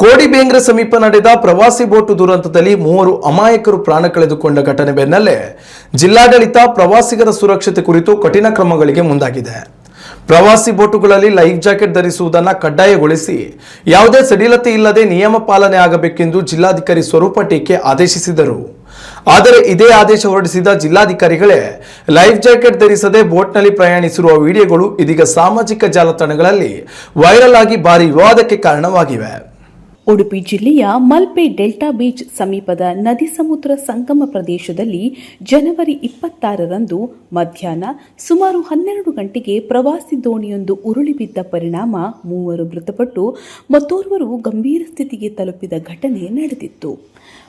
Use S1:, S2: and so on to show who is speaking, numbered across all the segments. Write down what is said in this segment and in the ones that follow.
S1: ಕೋಡಿಬೇಂಗ್ರೆ ಸಮೀಪ ನಡೆದ ಪ್ರವಾಸಿ ಬೋಟು ದುರಂತದಲ್ಲಿ ಮೂವರು ಅಮಾಯಕರು ಪ್ರಾಣ ಕಳೆದುಕೊಂಡ ಘಟನೆ ಬೆನ್ನಲ್ಲೇ ಜಿಲ್ಲಾಡಳಿತ ಪ್ರವಾಸಿಗರ ಸುರಕ್ಷತೆ ಕುರಿತು ಕಠಿಣ ಕ್ರಮಗಳಿಗೆ ಮುಂದಾಗಿದೆ. ಪ್ರವಾಸಿ ಬೋಟುಗಳಲ್ಲಿ ಲೈಫ್ ಜಾಕೆಟ್ ಧರಿಸುವುದನ್ನು ಕಡ್ಡಾಯಗೊಳಿಸಿ ಯಾವುದೇ ಸಡಿಲತೆ ಇಲ್ಲದೆ ನಿಯಮ ಪಾಲನೆ ಆಗಬೇಕೆಂದು ಜಿಲ್ಲಾಧಿಕಾರಿ ಸ್ವರೂಪ ಟೀಕೆ ಆದೇಶಿಸಿದರು. ಆದರೆ ಇದೇ ಆದೇಶ ಹೊರಡಿಸಿದ ಜಿಲ್ಲಾಧಿಕಾರಿಗಳೇ ಲೈಫ್ ಜಾಕೆಟ್ ಧರಿಸದೆ ಬೋಟ್ನಲ್ಲಿ ಪ್ರಯಾಣಿಸಿರುವ ವಿಡಿಯೋಗಳು ಇದೀಗ ಸಾಮಾಜಿಕ ಜಾಲತಾಣಗಳಲ್ಲಿ ವೈರಲ್ ಆಗಿ ಭಾರಿ ವಿವಾದಕ್ಕೆ ಕಾರಣವಾಗಿವೆ.
S2: ಉಡುಪಿ ಜಿಲ್ಲೆಯ ಮಲ್ಪೆ ಡೆಲ್ಟಾ ಬೀಚ್ ಸಮೀಪದ ನದಿ ಸಮುದ್ರ ಸಂಗಮ ಪ್ರದೇಶದಲ್ಲಿ ಜನವರಿ ಇಪ್ಪತ್ತಾರರಂದು ಮಧ್ಯಾಹ್ನ ಸುಮಾರು ಹನ್ನೆರಡು ಗಂಟೆಗೆ ಪ್ರವಾಸಿ ದೋಣಿಯೊಂದು ಉರುಳಿ ಬಿದ್ದ ಪರಿಣಾಮ ಮೂವರು ಮೃತಪಟ್ಟು ಮತ್ತೋರ್ವರು ಗಂಭೀರ ಸ್ಥಿತಿಗೆ ತಲುಪಿದ ಘಟನೆ ನಡೆದಿತ್ತು.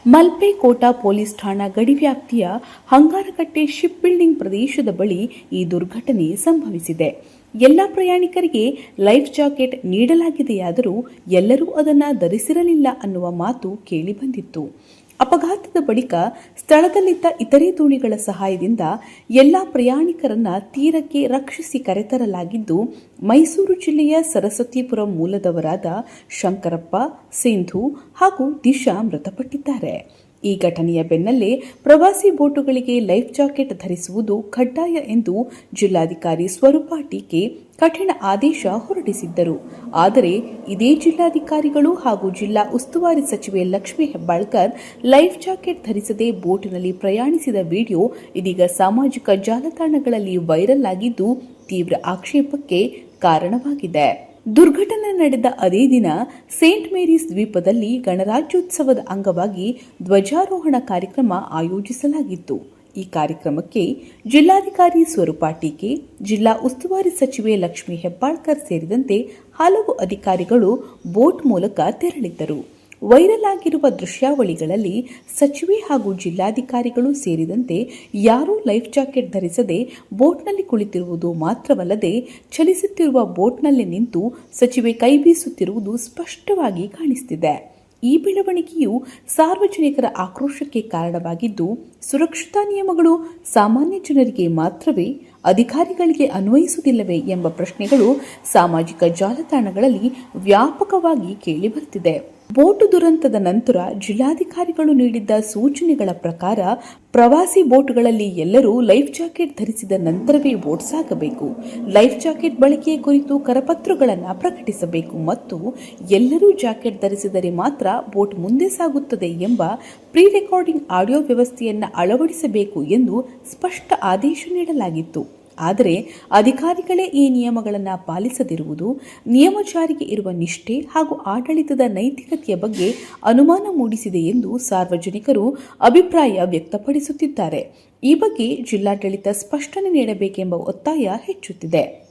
S2: ಮಲ್ಪೆ ಕೋಟಾ ಪೊಲೀಸ್ ಠಾಣಾ ಗಡಿ ವ್ಯಾಪ್ತಿಯ ಹಂಗಾರಕಟ್ಟೆ ಶಿಪ್ ಬಿಲ್ಡಿಂಗ್ ಪ್ರದೇಶದ ಬಳಿ ಈ ದುರ್ಘಟನೆ ಸಂಭವಿಸಿದೆ. ಎಲ್ಲ ಪ್ರಯಾಣಿಕರಿಗೆ ಲೈಫ್ ಜಾಕೆಟ್ ನೀಡಲಾಗಿದೆಯಾದರೂ ಎಲ್ಲರೂ ಅದನ್ನು ಧರಿಸಿರಲಿಲ್ಲ ಅನ್ನುವ ಮಾತು ಕೇಳಿಬಂದಿತ್ತು ಅಪಘಾತದ ಬಳಿಕ ಸ್ಥಳದಲ್ಲಿದ್ದ ಇತರೆ ದೋಣಿಗಳ ಸಹಾಯದಿಂದ ಎಲ್ಲ ಪ್ರಯಾಣಿಕರನ್ನ ತೀರಕ್ಕೆ ರಕ್ಷಿಸಿ ಕರೆತರಲಾಗಿದ್ದು, ಮೈಸೂರು ಜಿಲ್ಲೆಯ ಸರಸ್ವತಿಪುರ ಮೂಲದವರಾದ ಶಂಕರಪ್ಪ, ಸಿಂಧು ಹಾಗೂ ದಿಶಾ ಮೃತಪಟ್ಟಿದ್ದಾರೆ. ಈ ಘಟನೆಯ ಬೆನ್ನಲ್ಲೇ ಪ್ರವಾಸಿ ಬೋಟುಗಳಿಗೆ ಲೈಫ್ ಜಾಕೆಟ್ ಧರಿಸುವುದು ಕಡ್ಡಾಯ ಎಂದು ಜಿಲ್ಲಾಧಿಕಾರಿ ಸ್ವರೂಪ ಟೀಕೆ ಕಠಿಣ ಆದೇಶ ಹೊರಡಿಸಿದ್ದರು. ಆದರೆ ಇದೇ ಜಿಲ್ಲಾಧಿಕಾರಿಗಳು ಹಾಗೂ ಜಿಲ್ಲಾ ಉಸ್ತುವಾರಿ ಸಚಿವೆ ಲಕ್ಷ್ಮೀ ಹೆಬ್ಬಾಳ್ಕರ್ ಲೈಫ್ ಜಾಕೆಟ್ ಧರಿಸದೆ ಬೋಟಿನಲ್ಲಿ ಪ್ರಯಾಣಿಸಿದ ವಿಡಿಯೋ ಇದೀಗ ಸಾಮಾಜಿಕ ಜಾಲತಾಣಗಳಲ್ಲಿ ವೈರಲ್ ಆಗಿದ್ದು ತೀವ್ರ ಆಕ್ಷೇಪಕ್ಕೆ ಕಾರಣವಾಗಿದೆ. ದುರ್ಘಟನೆ ನಡೆದ ಅದೇ ದಿನ ಸೇಂಟ್ ಮೇರೀಸ್ ದ್ವೀಪದಲ್ಲಿ ಗಣರಾಜ್ಯೋತ್ಸವದ ಅಂಗವಾಗಿ ಧ್ವಜಾರೋಹಣ ಕಾರ್ಯಕ್ರಮ ಆಯೋಜಿಸಲಾಗಿತ್ತು. ಈ ಕಾರ್ಯಕ್ರಮಕ್ಕೆ ಜಿಲ್ಲಾಧಿಕಾರಿ ಸ್ವರೂಪ ಟೀಕೆ ಜಿಲ್ಲಾ ಉಸ್ತುವಾರಿ ಸಚಿವೆ ಲಕ್ಷ್ಮೀ ಹೆಬ್ಬಾಳ್ಕರ್ ಸೇರಿದಂತೆ ಹಲವು ಅಧಿಕಾರಿಗಳು ಬೋಟ್ ಮೂಲಕ ತೆರಳಿದ್ದರು. ವೈರಲ್ ಆಗಿರುವ ದೃಶ್ಯಾವಳಿಗಳಲ್ಲಿ ಸಚಿವೆ ಹಾಗೂ ಜಿಲ್ಲಾಧಿಕಾರಿಗಳು ಸೇರಿದಂತೆ ಯಾರೂ ಲೈಫ್ ಜಾಕೆಟ್ ಧರಿಸದೆ ಬೋಟ್ನಲ್ಲಿ ಕುಳಿತಿರುವುದು ಮಾತ್ರವಲ್ಲದೆ ಚಲಿಸುತ್ತಿರುವ ಬೋಟ್ನಲ್ಲಿ ನಿಂತು ಸಚಿವೆ ಕೈ ಬೀಸುತ್ತಿರುವುದು ಸ್ಪಷ್ಟವಾಗಿ ಕಾಣಿಸುತ್ತಿದೆ ಈ ಬೆಳವಣಿಗೆಯು ಸಾರ್ವಜನಿಕರ ಆಕ್ರೋಶಕ್ಕೆ ಕಾರಣವಾಗಿದ್ದು, ಸುರಕ್ಷತಾ ನಿಯಮಗಳು ಸಾಮಾನ್ಯ ಜನರಿಗೆ ಮಾತ್ರವೇ, ಅಧಿಕಾರಿಗಳಿಗೆ ಅನ್ವಯಿಸುವುದಿಲ್ಲವೇ ಎಂಬ ಪ್ರಶ್ನೆಗಳು ಸಾಮಾಜಿಕ ಜಾಲತಾಣಗಳಲ್ಲಿ ವ್ಯಾಪಕವಾಗಿ ಕೇಳಿಬರುತ್ತಿದೆ ಬೋಟು ದುರಂತದ ನಂತರ ಜಿಲ್ಲಾಧಿಕಾರಿಗಳು ನೀಡಿದ್ದ ಸೂಚನೆಗಳ ಪ್ರಕಾರ ಪ್ರವಾಸಿ ಬೋಟ್ಗಳಲ್ಲಿ ಎಲ್ಲರೂ ಲೈಫ್ ಜಾಕೆಟ್ ಧರಿಸಿದ ನಂತರವೇ ಬೋಟ್ ಸಾಗಬೇಕು. ಲೈಫ್ ಜಾಕೆಟ್ ಬಳಕೆ ಕುರಿತು ಕರಪತ್ರಗಳನ್ನು ಪ್ರಕಟಿಸಬೇಕು ಮತ್ತು ಎಲ್ಲರೂ ಜಾಕೆಟ್ ಧರಿಸಿದರೆ ಮಾತ್ರ ಬೋಟ್ ಮುಂದೆ ಸಾಗುತ್ತದೆ ಎಂಬ ಪ್ರೀ ರೆಕಾರ್ಡಿಂಗ್ ಆಡಿಯೋ ವ್ಯವಸ್ಥೆಯನ್ನು ಅಳವಡಿಸಬೇಕು ಎಂದು ಸ್ಪಷ್ಟ ಆದೇಶ ನೀಡಲಾಗಿತ್ತು. ಆದರೆ ಅಧಿಕಾರಿಗಳೇ ಈ ನಿಯಮಗಳನ್ನು ಪಾಲಿಸದಿರುವುದು, ನಿಯಮ ಜಾರಿಗೆ ಇರುವ ನಿಷ್ಠೆ ಹಾಗೂ ಆಡಳಿತದ ನೈತಿಕತೆಯ ಬಗ್ಗೆ ಅನುಮಾನ ಮೂಡಿಸಿದೆ ಎಂದು ಸಾರ್ವಜನಿಕರು ಅಭಿಪ್ರಾಯ ವ್ಯಕ್ತಪಡಿಸುತ್ತಿದ್ದಾರೆ. ಈ ಬಗ್ಗೆ ಜಿಲ್ಲಾಡಳಿತ ಸ್ಪಷ್ಟನೆ ನೀಡಬೇಕೆಂಬ ಒತ್ತಾಯ ಹೆಚ್ಚುತ್ತಿದೆ.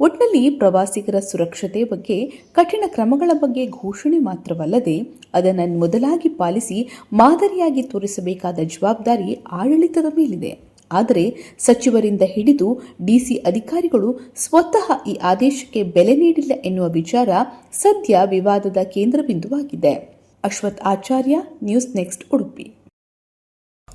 S2: ಒಟ್ನಲ್ಲಿ ಪ್ರವಾಸಿಗರ ಸುರಕ್ಷತೆ ಬಗ್ಗೆ, ಕಠಿಣ ಕ್ರಮಗಳ ಬಗ್ಗೆ ಘೋಷಣೆ ಮಾತ್ರವಲ್ಲದೆ ಅದನ್ನು ಮೊದಲಾಗಿ ಪಾಲಿಸಿ ಮಾದರಿಯಾಗಿ ತೋರಿಸಬೇಕಾದ ಜವಾಬ್ದಾರಿ ಆಡಳಿತದ ಮೇಲಿದೆ. ಆದರೆ ಸಚಿವರಿಂದ ಹಿಡಿದು ಡಿಸಿ ಅಧಿಕಾರಿಗಳು ಸ್ವತಃ ಈ ಆದೇಶಕ್ಕೆ ಬೆಲೆ ನೀಡಿಲ್ಲ ಎನ್ನುವ ವಿಚಾರ ಸದ್ಯ ವಿವಾದದ ಕೇಂದ್ರ ಬಿಂದುವಾಗಿದೆ ಅಶ್ವಥ್ ಆಚಾರ್ಯ, ನ್ಯೂಸ್ ನೆಕ್ಸ್ಟ್ ಉಡುಪಿ.